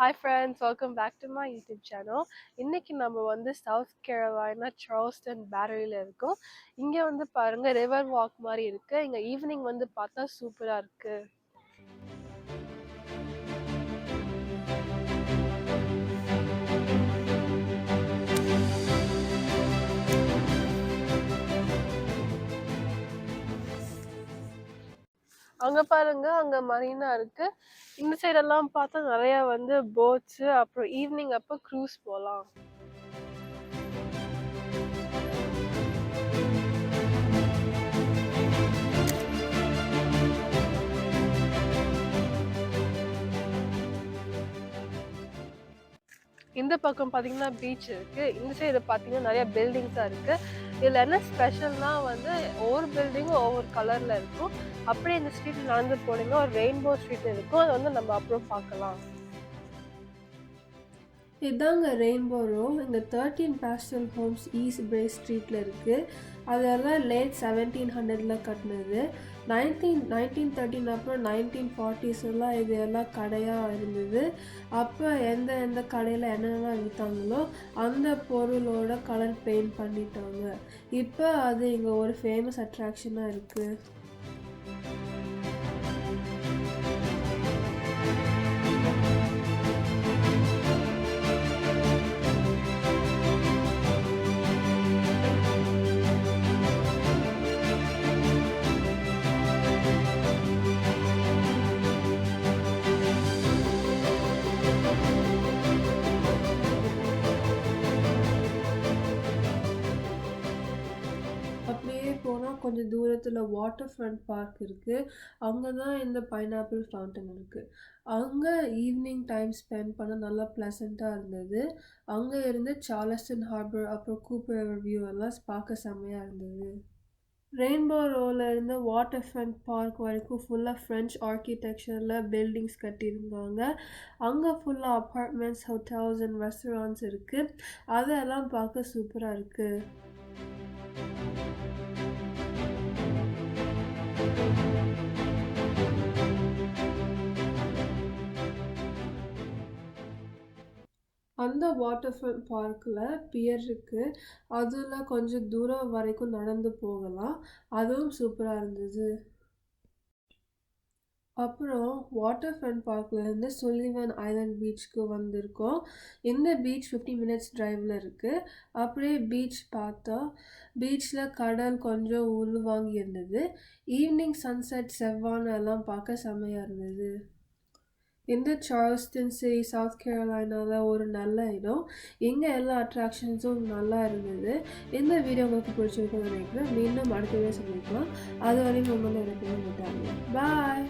Hi friends welcome back to my YouTube channel இன்றைக்கி நம்ம வந்து சவுத் கேரளானா சார்ல்ஸ்டன் பேரரியில் இருக்கோம். இங்கே வந்து பாருங்கள் ரிவர் வாக் மாதிரி இருக்குது இங்கே ஈவினிங் வந்து பார்த்தா சூப்பராக இருக்குது அங்க பாருங்க அங்கே மரீனா இருக்கு. இந்த சைடெல்லாம் பார்த்தா நிறைய வந்து போட்ஸு அப்புறம் ஈவினிங் அப்போ க்ரூஸ் போகலாம் இந்த பக்கம் பார்த்தீங்கன்னா பீச் இருக்கு. இந்த சைடு பார்த்தீங்கன்னா நிறைய பில்டிங்ஸாக இருக்கு. இதில் என்ன ஸ்பெஷல்னால் வந்து ஒவ்வொரு பில்டிங்கும் ஒவ்வொரு கலரில் இருக்கும். அப்படியே இந்த ஸ்ட்ரீட் நடந்து போனீங்கன்னா ஒரு ரெயின்போ ஸ்ட்ரீட் இருக்கும். அதை வந்து நம்ம அப்புறம் பார்க்கலாம். இதாங்க ரெயின்போ ரோ இங்கே thirteen pastel homes east bay ஸ்ட்ரீட்டில் இருக்குது அதெல்லாம் லேட் செவன்டீன் ஹண்ட்ரடில் கட்டினது. நைன்டீன் நைன்டீன் தேர்ட்டின் அப்புறம் நைன்டீன் ஃபார்ட்டிஸ் எல்லாம் இது எல்லாம் கடையாக இருந்தது. அப்போ எந்த எந்த கடையில் என்னென்னலாம் விற்றாங்களோ அந்த பொருளோட கலர் பெயிண்ட் பண்ணிட்டாங்க. இப்போ அது இங்கே ஒரு ஃபேமஸ் அட்ராக்ஷனாக இருக்குது அப்படியே போனால் கொஞ்சம் தூரத்தில் வாட்டர் ஃப்ரண்ட் பார்க் இருக்குது அங்கே தான் இந்த பைனாப்பிள் ஃபவுண்டன் இருக்குது அங்கே ஈவினிங் டைம் ஸ்பெண்ட் பண்ண நல்லா ப்ளசண்ட்டாக இருந்தது. அங்கே இருந்து சார்லஸ்டன் ஹார்பர் அப்புறம் கூப்பர் வியூ எல்லாம் பார்க்க செம்மையாக இருந்தது. ரெயின்போ ரோவில் இருந்து வாட்டர் ஃப்ரண்ட் பார்க் வரைக்கும் ஃபுல்லாக ஃப்ரெஞ்ச் ஆர்கிடெக்சரில் பில்டிங்ஸ் கட்டியிருந்தாங்க. அங்கே ஃபுல்லாக அப்பார்ட்மெண்ட்ஸ் ஹோட்டல்ஸ் அண்ட் ரெஸ்டாரண்ட்ஸ் இருக்குது அதெல்லாம் பார்க்க சூப்பராக இருக்குது அந்த வாட்டர் ஃப்ரண்ட் பார்க்கில் பியர் இருக்குது அதில் கொஞ்சம் தூரம் வரைக்கும் நடந்து போகலாம். அதுவும் சூப்பராக இருந்தது. அப்புறம் வாட்டர் ஃப்ரண்ட் பார்க்லேருந்து சுல்லிவன் ஐலண்ட் பீச்சுக்கு வந்திருக்கோம். இந்த பீச் ஃபிஃப்டி மினிட்ஸ் ட்ரைவில் இருக்குது அப்படியே பீச் பார்த்தா பீச்சில் கடல் கொஞ்சம் உள்வாங்கி இருந்தது ஈவினிங் சன்செட் செவ்வானெல்லாம் பார்க்க செம்மையாக இருந்தது. இந்த சார்ஸ்டன் சிட்டி சவுத் கேரளானாவில் ஒரு நல்ல இடம். இங்கே எல்லா அட்ராக்ஷன்ஸும் நல்லா இருந்தது. இந்த வீடியோ உங்களுக்கு பிடிச்சிருக்குன்னு நினைக்கிறேன். மீண்டும் அடுத்த வீடியோ சந்திக்கலாம். அது வரையும் உங்களை எனக்கு விட்டாங்க பாய்